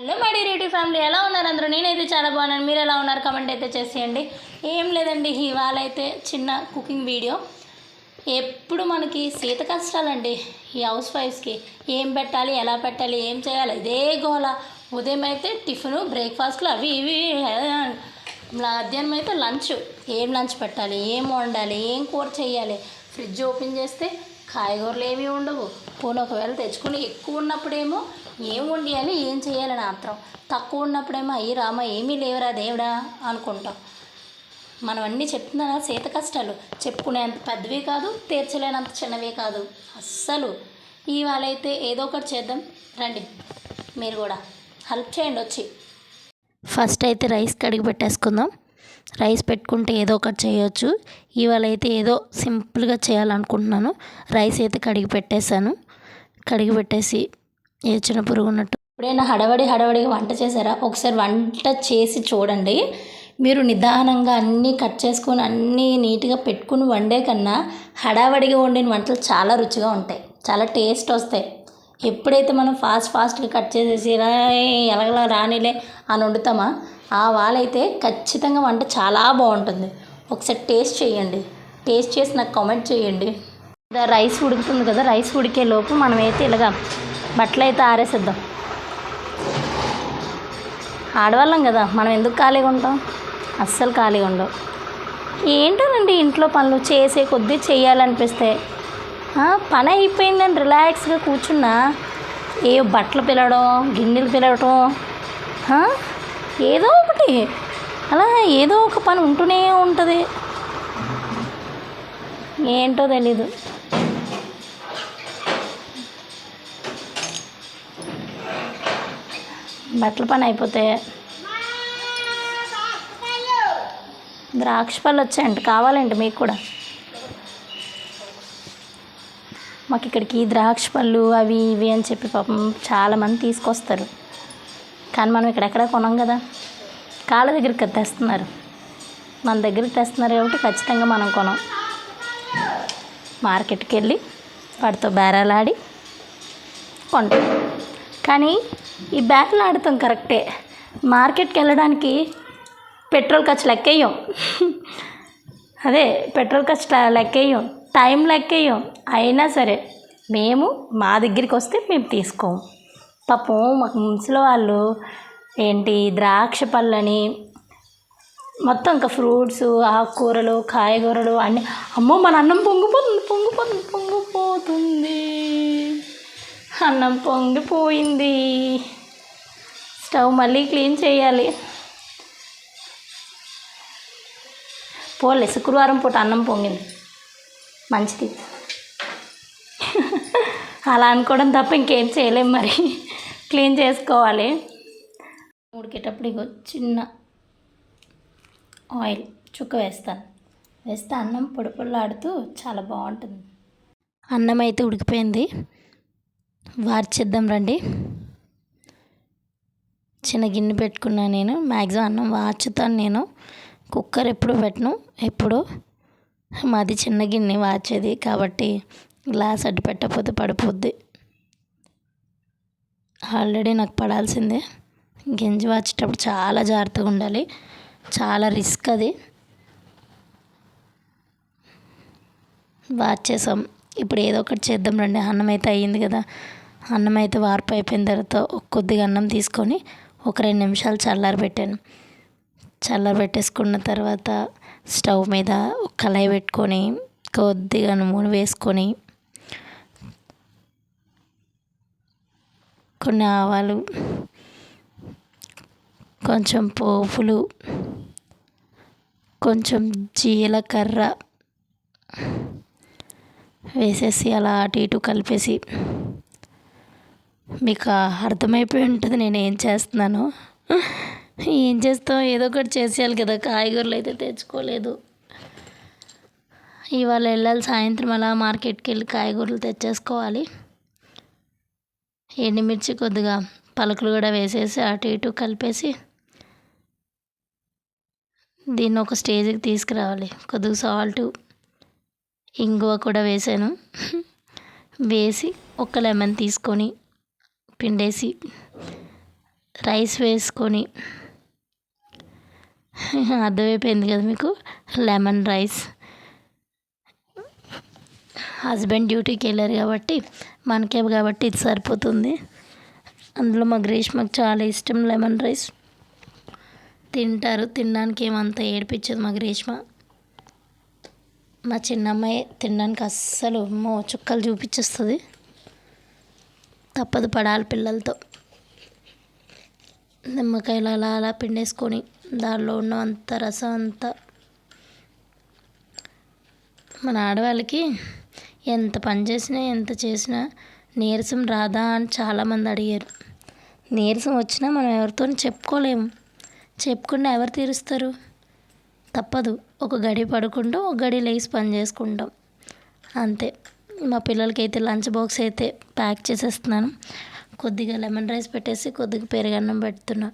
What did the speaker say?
Hello my డిరేటి family ఎలా ఉన్నారు అందరూ? నేనైతే చాలా బాగున్నాను. మీరు ఎలా ఉన్నారు? కమెంట్ అయితే చేసేయండి. ఏం లేదండి ఇవాళ అయితే చిన్న కుకింగ్ వీడియో ఎప్పుడు మనకి సీత కష్టాలండి ఈ హౌస్ వైఫ్స్కి ఏం పెట్టాలి ఎలా పెట్టాలి ఏం చేయాలి? ఇదే గోల. ఉదయం అయితే టిఫిన్ బ్రేక్ఫాస్ట్లు అవి ఇవి. మధ్యాహ్నం అయితే లంచ్. ఏం లంచ్ పెట్టాలి ఏం వండాలి ఏం కూర చేయాలి? ఫ్రిడ్జ్ ఓపెన్ చేస్తే కాయగూరలు ఏమీ ఉండవు. పోనీ ఒకవేళ తెచ్చుకుని ఎక్కువ ఉన్నప్పుడేమో ఏం వండియాలి ఏం చేయాలని ఆత్రం. తక్కువ ఉన్నప్పుడేమో అయ్యి రామ ఏమీ లేవురా దేవుడా అనుకుంటాం. మనం అన్నీ చెప్తున్నా సీత కష్టాలు. చెప్పుకునేంత పెద్దవి కాదు తీర్చలేనంత చిన్నవి కాదు. అస్సలు. ఇవాళ అయితే ఏదో ఒకటి చేద్దాం. రండి. మీరు కూడా హెల్ప్ చేయండి వచ్చి. ఫస్ట్ అయితే రైస్ కడిగి పెట్టేసుకుందాం. రైస్ పెట్టుకుంటే ఏదో ఒకటి చేయొచ్చు. ఇవాళ అయితే ఏదో సింపుల్గా చేయాలనుకుంటున్నాను. రైస్ అయితే కడిగి పెట్టేశాను. కడిగి పెట్టేసి ఏ చిన్న పురుగు ఉన్నట్టు. ఎప్పుడైనా హడవడి హడవడిగా వంట చేశారా? ఒకసారి వంట చేసి చూడండి. మీరు నిదానంగా అన్నీ కట్ చేసుకొని అన్నీ నీట్గా పెట్టుకుని వండే కన్నా హడావడిగా వండిన వంటలు చాలా రుచిగా ఉంటాయి. చాలా టేస్ట్ వస్తాయి. ఎప్పుడైతే మనం ఫాస్ట్ ఫాస్ట్గా కట్ చేసేసి "రా, ఎలాగలా రానిలే అని వండుతామా? ఆ వాళ్ళైతే ఖచ్చితంగా వంట చాలా బాగుంటుంది. ఒకసారి టేస్ట్ చేయండి. టేస్ట్ చేసి నాకు కామెంట్ చేయండి. రైస్ ఉడుకుతుంది కదా రైస్ ఉడికే లోపు మనం అయితే ఇలాగా బట్టలు అయితే ఆరేసేద్దాం. ఆడవాళ్ళం కదా మనం ఎందుకు ఖాళీగా ఉంటాం? అస్సలు ఖాళీగా ఉండవు. ఏంటోనండి ఇంట్లో పనులు? చేసే కొద్దీ చేయాలనిపిస్తే పని అయిపోయిందని రిలాక్స్గా కూర్చున్నా. ఏ బట్టలు పిలవడం గిన్నెలు పిలవటం ఏదో ఒకటి. అలా ఏదో ఒక పని ఉంటూనే ఉంటుంది. ఏంటో తెలీదు. బట్టల పని అయిపోతే ద్రాక్ష పళ్ళు వచ్చాయండి కావాలండి మీకు కూడా. మాకు ఇక్కడికి ద్రాక్ష పళ్ళు అవి ఇవి అని చెప్పి పాపం చాలామంది తీసుకొస్తారు. కానీ మనం ఇక్కడెక్కడ కొనం కదా? కాళ్ళ దగ్గరికి తెస్తున్నారు మన దగ్గరికి తెస్తున్నారు కాబట్టి ఖచ్చితంగా మనం కొనం. మార్కెట్కి వెళ్ళి వాటితో బేరాలాడి కొంటాం. కానీ ఈ బేరాలు ఆడతాం కరెక్టే. మార్కెట్కి వెళ్ళడానికి పెట్రోల్ ఖర్చు లెక్కేయం. అదే పెట్రోల్ ఖర్చు లెక్కేయం. టైం లెక్కేయం. అయినా సరే మేము మా దగ్గరికి వస్తే మేము తీసుకోము పాపం మాకు ముసలి వాళ్ళు ఏంటి ద్రాక్ష పళ్ళని మొత్తం ఇంకా ఫ్రూట్స్ ఆకుకూరలు కాయగూరలు అన్నీ అమ్మో మన అన్నం పొంగిపోతుంది పొంగిపోతుంది పొంగిపోతుంది. అన్నం పొంగిపోయింది. స్టవ్ మళ్ళీ క్లీన్ చేయాలి. పోలే శుక్రవారం పూట అన్నం పొంగింది. మంచిది. అలా అనుకోవడం తప్ప ఇంకేం చేయలేం మరి. క్లీన్ చేసుకోవాలి. ఉడికేటప్పుడు ఇగో చిన్న ఆయిల్ చుక్క వేస్తాను వేస్తే అన్నం పొడి పొడిలాడుతూ చాలా బాగుంటుంది. అన్నం అయితే ఉడికిపోయింది. వార్చేద్దాం రండి. చిన్న గిన్నె పెట్టుకున్నాను నేను. మ్యాక్సిమం అన్నం వార్చుతాను నేను. కుక్కర్ ఎప్పుడు పెట్టను. ఎప్పుడు. మాది చిన్న గిన్నె వార్చేది కాబట్టి గ్లాస్ అడ్డు పెట్టకపోతే పడిపోద్ది. ఆల్రెడీ నాకు పడాల్సిందే. గింజ వాచేటప్పుడు చాలా జాగ్రత్తగా ఉండాలి. చాలా రిస్క్ అది. వాచేసాం. ఇప్పుడు ఏదో ఒకటి చేద్దాం రండి. అన్నం అయితే అయ్యింది కదా. అన్నం అయితే వార్పు అయిపోయిన తర్వాత కొద్దిగా అన్నం తీసుకొని ఒక రెండు నిమిషాలు చల్లారి పెట్టాను. చల్లారి పెట్టేసుకున్న తర్వాత స్టవ్ మీద ఒక కళాయి పెట్టుకొని కొద్దిగా నూనె వేసుకొని కొన్ని ఆవాలు కొంచెం పోపులు కొంచెం జీలకర్ర వేసేసి అలా అటు ఇటు కలిపేసి మీకు అర్థమైపోయి ఉంటుంది నేను ఏం చేస్తున్నాను. ఏం చేస్తాం? ఏదో ఒకటి చేసేయాలి కదా. కాయగూరలు అయితే తెచ్చుకోలేదు. ఇవాళ వెళ్ళాలి సాయంత్రం అలా మార్కెట్కి వెళ్ళి కాయగూరలు తెచ్చేసుకోవాలి. ఎండుమిర్చి కొద్దిగా పలుకులు కూడా వేసేసి అటు ఇటు కలిపేసి దీన్ని ఒక స్టేజ్కి తీసుకురావాలి. కొద్దిగా సాల్ట్ ఇంగువ కూడా వేసాను. వేసి ఒక లెమన్ తీసుకొని పిండేసి రైస్ వేసుకొని అర్థమైపోయింది కదా మీకు? లెమన్ రైస్ హస్బెండ్ డ్యూటీకి వెళ్ళారు కాబట్టి మనకే కాబట్టి ఇది సరిపోతుంది. అందులో మా గ్రీష్మకు చాలా ఇష్టం లెమన్ రైస్. తింటారు తినడానికి ఏమంత ఏడిపించదు మా గ్రీష్మ మా చిన్నమ్మాయి తినడానికి అస్సలు మో చుక్కలు చూపించేస్తుంది. తప్పదు పడాలి పిల్లలతో. నిమ్మకాయలు అలా అలా పిండేసుకొని దానిలో ఉన్న అంత రసం అంతా. మన ఆడవాళ్ళకి ఎంత పని చేసినా ఎంత చేసినా నీరసం రాదా అని చాలామంది అడిగారు. నీరసం వచ్చినా మనం ఎవరితో చెప్పుకోలేము. చెప్పుకుంటే ఎవరు తీరుస్తారు? తప్పదు. ఒక గడి పడుకుంటాం ఒక గడి లేచి పని చేసుకుంటాం. అంతే. మా పిల్లలకి అయితే లంచ్ బాక్స్ అయితే ప్యాక్ చేసేస్తున్నాను. కొద్దిగా లెమన్ రైస్ పెట్టేసి కొద్దిగా పెరుగన్నం పెడుతున్నా.